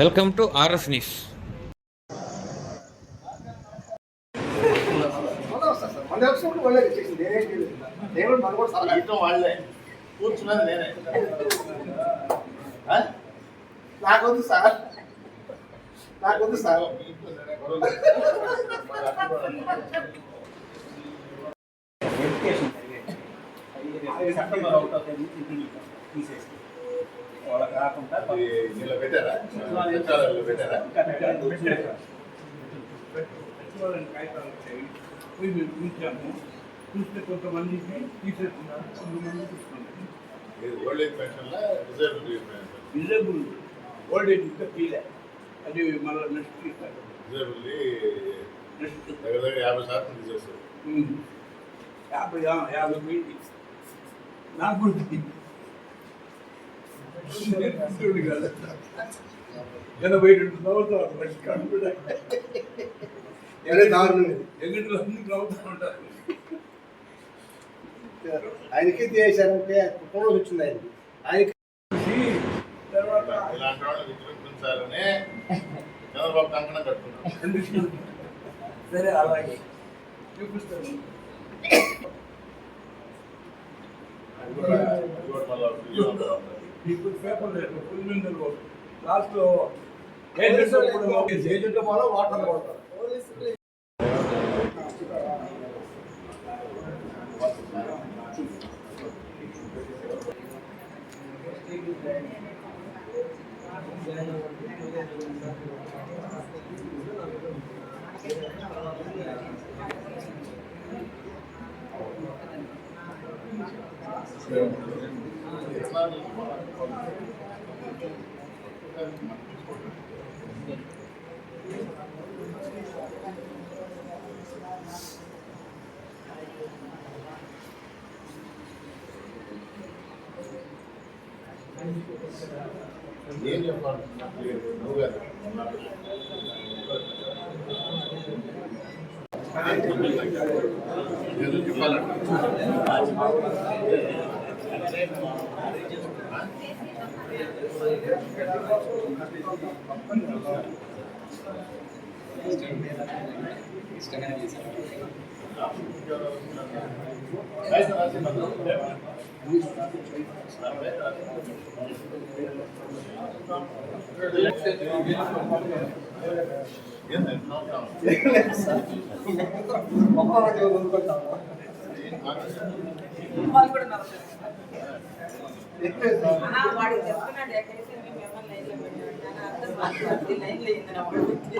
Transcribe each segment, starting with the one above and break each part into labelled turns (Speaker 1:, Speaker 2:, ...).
Speaker 1: Welcome to RS news
Speaker 2: మన కూడా
Speaker 3: వాళ్ళే
Speaker 2: నాకొద్దు సార్ నాకొద్దు సార్
Speaker 4: తీసేస్తాను రాకుండా పోయి మేము చూసాము చూస్తే కొంతమందికి తీసేస్తున్నారు కొంతమంది తీసుకున్నారు
Speaker 3: ఓల్డ్ ఏజ్ పెన్షన్లా
Speaker 4: డిజేబుల్ ఓల్డ్ ఏజ్ ఇంకా అది మళ్ళీ నెక్స్ట్ ఇస్తారు. నెక్స్ట్
Speaker 3: దగ్గర దగ్గర యాభై శాతం తీసేస్తారు
Speaker 4: యాభై యాభై నాకు కూడా కదా ఎనభై రెండు సంవత్సరాలు లక్ష. ఎగిట్లు అన్ని నవ్వుతూ ఉంటారు
Speaker 2: ఆయనకి చేశారంటే కుటుంబం వచ్చింది ఆయనకి ఆయనకి
Speaker 4: తర్వాత
Speaker 3: ఇలాంటి వాళ్ళని విజృంభించాలనే చంద్రబాబు కంకణం కట్టుకున్నాం
Speaker 4: ఎందుకు? సరే అలాగే చూపిస్తాను
Speaker 3: అది కూడా కూడా మళ్ళా.
Speaker 4: ఇప్పుడు పేపర్ లేదు ఫుల్ మిందలు లాస్ట్లో ఏజెంట్
Speaker 2: ఏజెంట్ వాళ్ళ వాటర్ కొడతారు
Speaker 3: ఏం చెప్పాలి నువ్వు కాదు ఏదో చెప్పాలంట అయితే రాసి ఏంది నవ్వుతావు?
Speaker 2: మొక్క రోజు వదులుకుంటాము
Speaker 5: వాళ్ళు కూడా నవ్వుతారు. అన్నా, వాడు చెప్తున్నాడు ఎక్కడికి మిమ్మల్ని లైన్లో పెట్టాడు. నాన్న అర్థం మాట్లాడుతుంది, లైన్లో అయింది నా వాడు పెట్టి.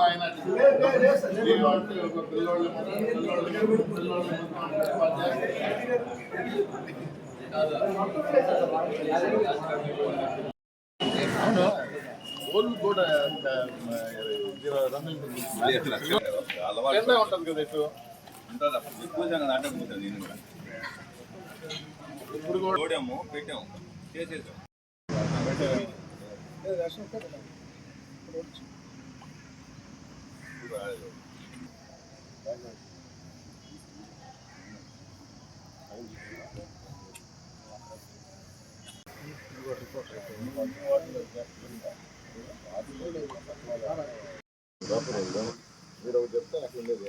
Speaker 3: ఆయన పిల్లోళ్ళు పిల్లోళ్ళు పిల్లోళ్ళు అవును. ఓళ్ళు కూడా అంత, ఉంటుంది కదా ఇటు ఇప్పుడు కూడా
Speaker 6: పెట్టాము చేసేసాం
Speaker 3: మీరు ఒకటి చెప్తే నాకు ఉండేది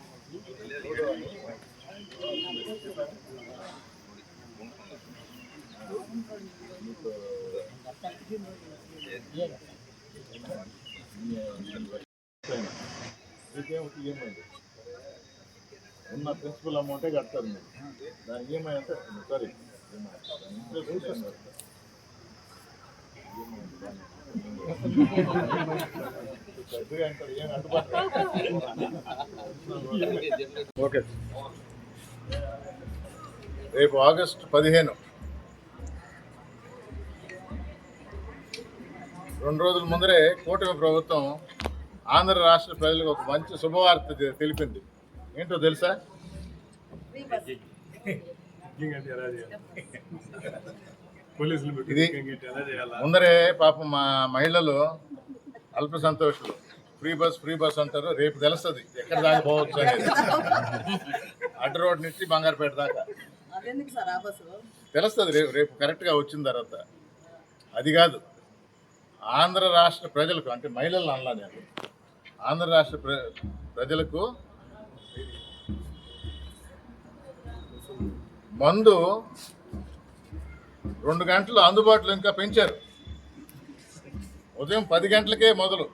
Speaker 3: మీకు మీకేం ఈఎంఐ ఉన్న ప్రిన్సిపల్ అమౌంటే కడతారు మీరు దాని ఈఎంఐ అంటే సారీ ఇంట్రెస్ట్ ఓకే. రేపు ఆగస్టు పదిహేను. రెండు రోజుల ముందరే కూటమి ప్రభుత్వం ఆంధ్ర రాష్ట్ర ప్రజలకు ఒక మంచి శుభవార్త తెలిపింది. ఏంటో తెలుసా? ఇది ముందరే పాపం మా మహిళలు అల్ప సంతోషులు. ఫ్రీ బస్ ఫ్రీ బస్ అంటారు. రేపు తెలుస్తుంది ఎక్కడ దాకా పోవచ్చు అనేది. అడ్డ రోడ్ నుంచి బంగారుపేట దాకా. తెలుస్తుంది రేపు రేపు కరెక్ట్గా వచ్చిన తర్వాత. అది కాదు. ఆంధ్ర రాష్ట్ర ప్రజలకు అంటే మహిళలు అనలా నేను. ఆంధ్ర రాష్ట్ర ప్ర ప్రజలకు మందు రెండు గంటలు అందుబాటులో ఇంకా పెంచారు. ఉదయం పది గంటలకే మొదలు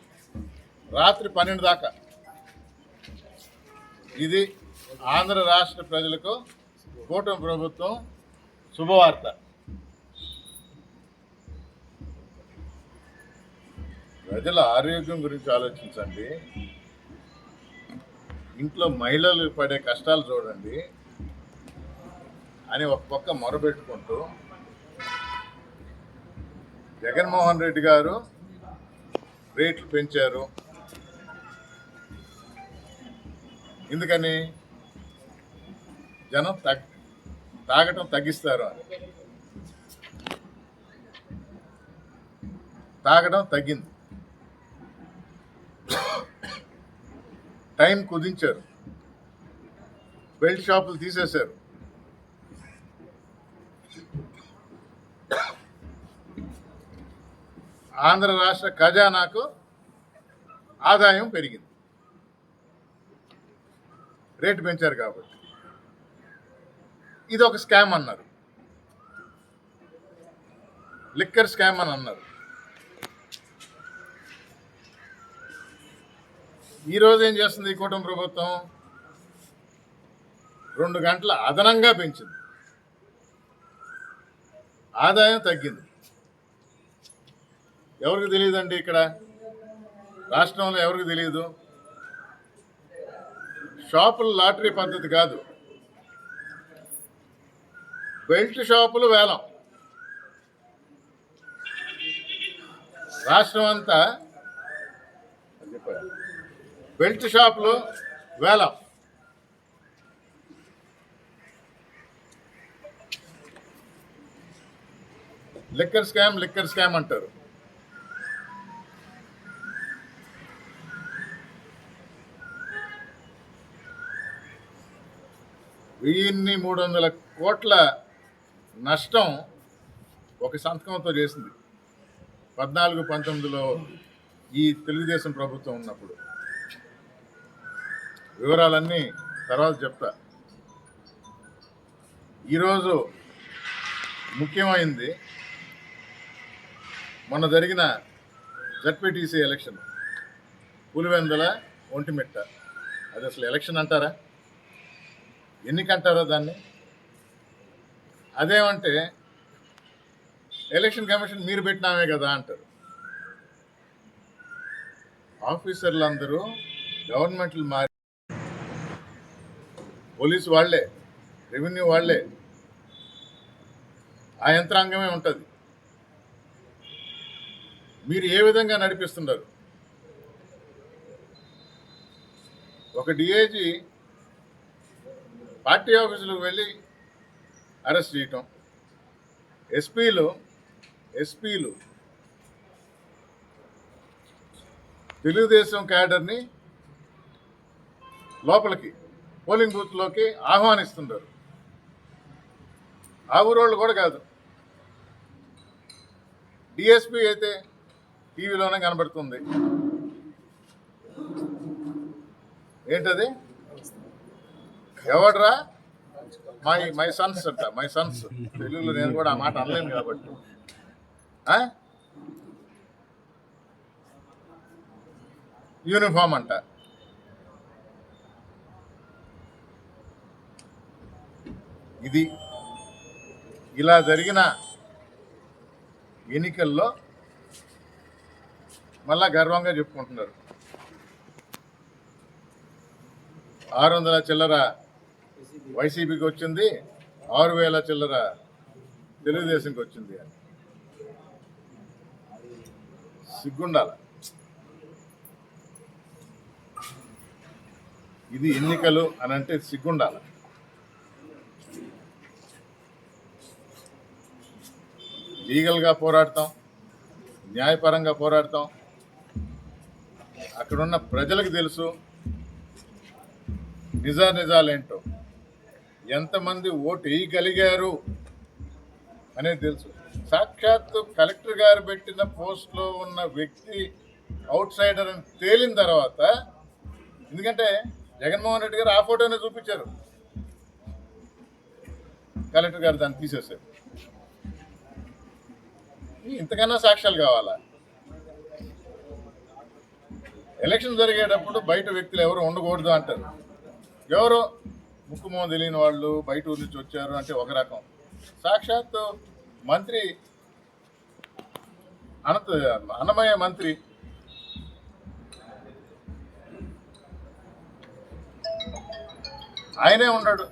Speaker 3: రాత్రి పన్నెండు దాకా. ఇది ఆంధ్ర రాష్ట్ర ప్రజలకు కూటమి ప్రభుత్వం శుభవార్త. ప్రజల ఆరోగ్యం గురించి ఆలోచించండి. ఇంట్లో మహిళలు పడే కష్టాలు చూడండి. అని ఒక పక్క మొరబెట్టుకుంటూ జగన్మోహన్ రెడ్డి గారు రేట్లు పెంచారు. ఎందుకని? జనం తగ్ తాగటం తగ్గిస్తారు అని. తాగడం తగ్గింది. టైం కుదించారు. బెల్ట్ షాపులు తీసేశారు. ఆంధ్ర రాష్ట్ర ఖజానాకు ఆదాయం పెరిగింది. రేటు పెంచారు కాబట్టి. ఇది ఒక స్కామ్ అన్నారు. లిక్కర్ స్కామ్ అని అన్నారు. ఈరోజు ఏం చేస్తుంది ఈ కూటమి ప్రభుత్వం? రెండు గంటల అదనంగా పెంచింది. ఆదాయం తగ్గింది. ఎవరికి తెలియదండి ఇక్కడ? రాష్ట్రంలో ఎవరికి తెలియదు? షాపులు లాటరీ పద్ధతి కాదు. బెల్ట్ షాపులు వేలం. రాష్ట్రం అంతా బెల్ట్ షాపులు వేలం. లిక్కర్ స్కామ్ లిక్కర్ స్కామ్ అంటారు. వెయ్యిన్ని మూడు వందల కోట్ల నష్టం ఒక సంతకంతో చేసింది. పద్నాలుగు పంతొమ్మిదిలో ఈ తెలుగుదేశం ప్రభుత్వం ఉన్నప్పుడు. వివరాలన్నీ తర్వాత చెప్తా. ఈరోజు ముఖ్యమైంది మొన్న జరిగిన జడ్పీటీసీ ఎలక్షన్. పులివెందల ఒంటిమిట్ట. అది అసలు ఎలక్షన్ అంటారా? ఎన్నికంటారా దాన్ని? అదేమంటే ఎలక్షన్ కమిషన్ మీరు పెట్టినామే కదా అంటారు. ఆఫీసర్లు అందరూ గవర్నమెంట్లు మారి పోలీసు వాళ్ళే రెవెన్యూ వాళ్ళే. ఆ యంత్రాంగమే ఉంటుంది. మీరు ఏ విధంగా నడిపిస్తున్నారు? ఒక డిఐజీ పార్టీ ఆఫీసులకు వెళ్ళి అరెస్ట్ చేయటం. ఎస్పీలు ఎస్పీలు తెలుగుదేశం క్యాడర్ని లోపలికి పోలింగ్ బూత్లోకి ఆహ్వానిస్తున్నారు ఆ ఊరోళ్ళు కూడా కాదు. డిఎస్పీ అయితే టీవీలోనే కనబడుతుంది. ఏంటది? ఎవడ్రా? మై మై సన్స్ అంట మై సన్స్. తెలుగులో నేను కూడా ఆ మాట అనలేను కాబట్టి. యూనిఫామ్ అంట. ఇది ఇలా జరిగిన ఎన్నికల్లో మళ్ళా గర్వంగా చెప్పుకుంటున్నారు. ఆరు వందల చిల్లర వైసీపీకి వచ్చింది ఆరు వేల చిల్లర తెలుగుదేశంకి వచ్చింది అని. సిగ్గుండాల. ఇది ఎన్నికలు అని అంటే సిగ్గుండాల. లీగల్గా పోరాడతాం న్యాయపరంగా పోరాడతాం. అక్కడున్న ప్రజలకు తెలుసు నిజా నిజాలేంటో ఎంతమంది ఓటు వేయగలిగారు అనేది తెలుసు. సాక్షాత్తు కలెక్టర్ గారు పెట్టిన పోస్ట్లో ఉన్న వ్యక్తి అవుట్ సైడర్ అని తేలిన తర్వాత ఎందుకంటే జగన్మోహన్ రెడ్డి గారు ఆ ఫోటోనే చూపించారు. కలెక్టర్ గారు దాన్ని తీసేశారు. ఇంతకన్నా సాక్ష్యాలు కావాలా? ఎలక్షన్ జరిగేటప్పుడు బయట వ్యక్తులు ఎవరు ఉండకూడదు అంటారు. ఎవరు? ముక్కుమో తెలియని వాళ్ళు బయట ఊరి నుంచి వచ్చారు అంటే ఒక రకం. సాక్షాత్ మంత్రి అనంత అన్నమయ్య మంత్రి ఆయనే ఉన్నాడు.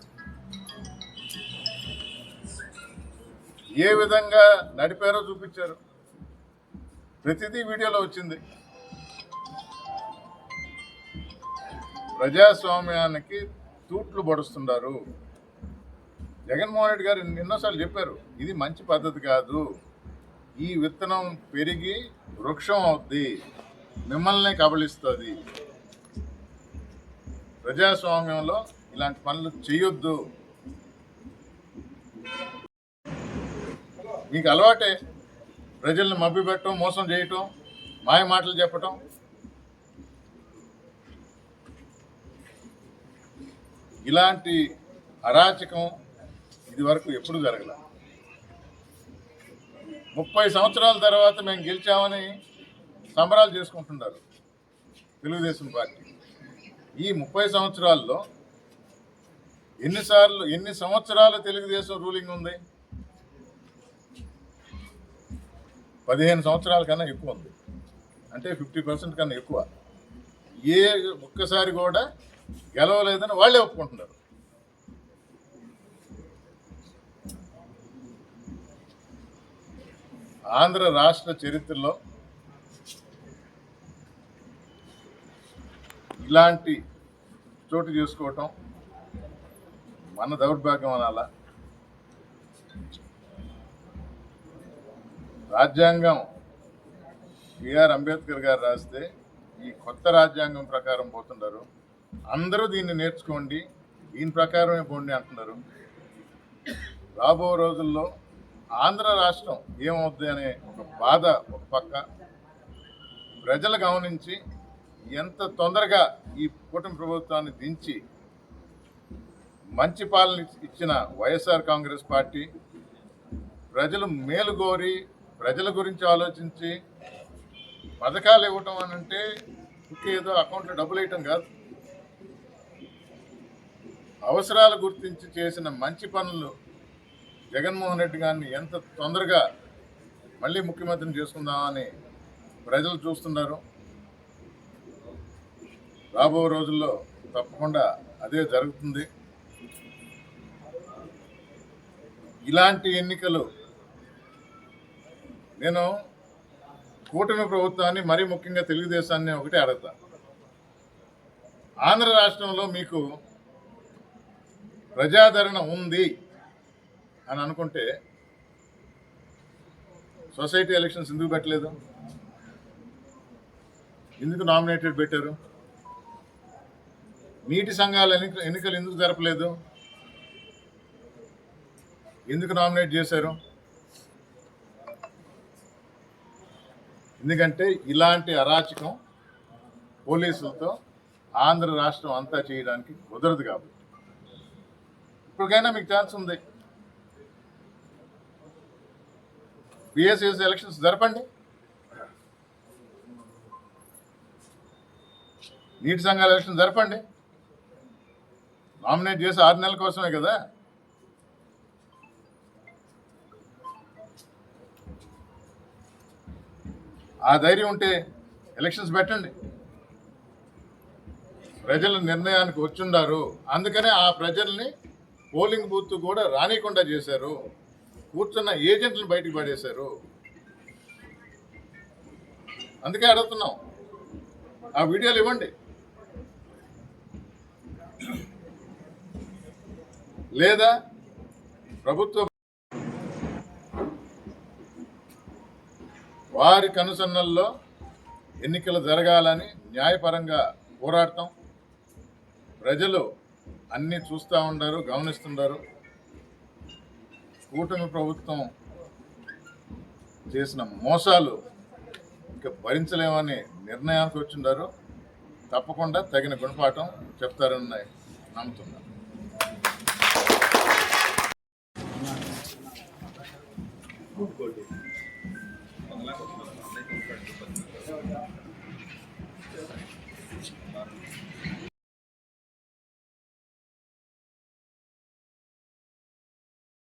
Speaker 3: ఏ విధంగా నడిపారో చూపించారు. ప్రతిదీ వీడియోలో వచ్చింది. ప్రజాస్వామ్యానికి తూట్లు పడుస్తున్నారు. జగన్మోహన్ రెడ్డి గారు ఎన్నోసార్లు చెప్పారు ఇది మంచి పద్ధతి కాదు. ఈ విత్తనం పెరిగి వృక్షం అవుద్ది మిమ్మల్ని కబలిస్తుంది ప్రజాస్వామ్యంలో ఇలాంటి పనులు చేయొద్దు మీకు అలవాటే ప్రజల్ని మభ్యపెట్టడం మోసం చేయటం మాయ మాటలు చెప్పటం. ఇలాంటి అరాచకం ఇది వరకు ఎప్పుడు జరగల. ముప్పై సంవత్సరాల తర్వాత మేము గెలిచామని సంబరాలు చేసుకుంటున్నారు తెలుగుదేశం పార్టీ. ఈ ముప్పై సంవత్సరాల్లో ఎన్నిసార్లు ఎన్ని సంవత్సరాలు తెలుగుదేశం రూలింగ్ ఉంది? పదిహేను సంవత్సరాల కన్నా ఎక్కువ ఉంది. అంటే ఫిఫ్టీ పర్సెంట్ కన్నా ఎక్కువ. ఏ ఒక్కసారి కూడా గెలవలేదని వాళ్ళే ఒప్పుకుంటున్నారు. ఆంధ్ర రాష్ట్ర చరిత్రలో ఇలాంటి చోటు చేసుకోవటం మన దౌర్భాగ్యం అనాలా? రాజ్యాంగం బిఆర్ అంబేద్కర్ గారు రాస్తే ఈ కొత్త రాజ్యాంగం ప్రకారం పోతున్నారు అందరూ దీన్ని నేర్చుకోండి. దీని ప్రకారమే పోండి అంటున్నారు. రాబో రోజుల్లో ఆంధ్ర రాష్ట్రం ఏమవుద్ది అనే ఒక బాధ ఒక పక్క. ప్రజలు గమనించి ఎంత తొందరగా ఈ కూటమి ప్రభుత్వాన్ని దించి మంచి పాలన ఇచ్చిన వైఎస్ఆర్ కాంగ్రెస్ పార్టీ ప్రజలు మేలు కోరి ప్రజల గురించి ఆలోచించి పథకాలు ఇవ్వటం అని అంటే ఏదో అకౌంట్లో డబ్బులు వేయటం కాదు. అవసరాలు గుర్తించి చేసిన మంచి పనులు జగన్మోహన్ రెడ్డి గారిని ఎంత తొందరగా మళ్ళీ ముఖ్యమంత్రిని చేసుకుందామని ప్రజలు చూస్తున్నారు. రాబో రోజుల్లో తప్పకుండా అదే జరుగుతుంది. ఇలాంటి ఎన్నికలు నేను కూటమి ప్రభుత్వాన్ని మరీ ముఖ్యంగా తెలుగుదేశాన్ని ఒకటి అడుగుతా. ఆంధ్ర రాష్ట్రంలో మీకు ప్రజాదరణ ఉంది అని అనుకుంటే సొసైటీ ఎలక్షన్స్ ఎందుకు పెట్టలేదు? ఎందుకు నామినేటెడ్ పెట్టారు? నీటి సంఘాల ఎన్నికలు ఎందుకు జరపలేదు? ఎందుకు నామినేట్ చేశారు? ఎందుకంటే ఇలాంటి అరాచకం పోలీసులతో ఆంధ్ర రాష్ట్రం అంతా చేయడానికి కుదరదు కాబట్టి. ఇప్పటికైనా మీకు ఛాన్స్ ఉంది. బిఎస్ఎస్ ఎలక్షన్స్ జరపండి. నీటి సంఘాల ఎలక్షన్ జరపండి. నామినేట్ చేసి ఆరు నెలల కోసమే కదా. ఆ ధైర్యం ఉంటే ఎలక్షన్స్ పెట్టండి. ప్రజల నిర్ణయానికి వచ్చుండారు. అందుకనే ఆ ప్రజల్ని పోలింగ్ బూత్ కూడా రానికుండా చేశారు. కూర్చున్న ఏజెంట్లను బయటికి పడేశారు అందుకే అడుగుతున్నాం. ఆ వీడియోలు ఇవ్వండి. లేదా ప్రభుత్వ వారి కనుసన్నల్లో ఎన్నికలు జరగాలని న్యాయపరంగా పోరాడతాం. ప్రజలు అన్నీ చూస్తూ ఉంటారు గమనిస్తుంటారు కూటమి ప్రభుత్వం చేసిన మోసాలు ఇంకా భరించలేమని నిర్ణయానికి వచ్చిండారు తప్పకుండా తగిన గుణపాఠం చెప్తారని నమ్ముతున్నాను
Speaker 6: Thank you.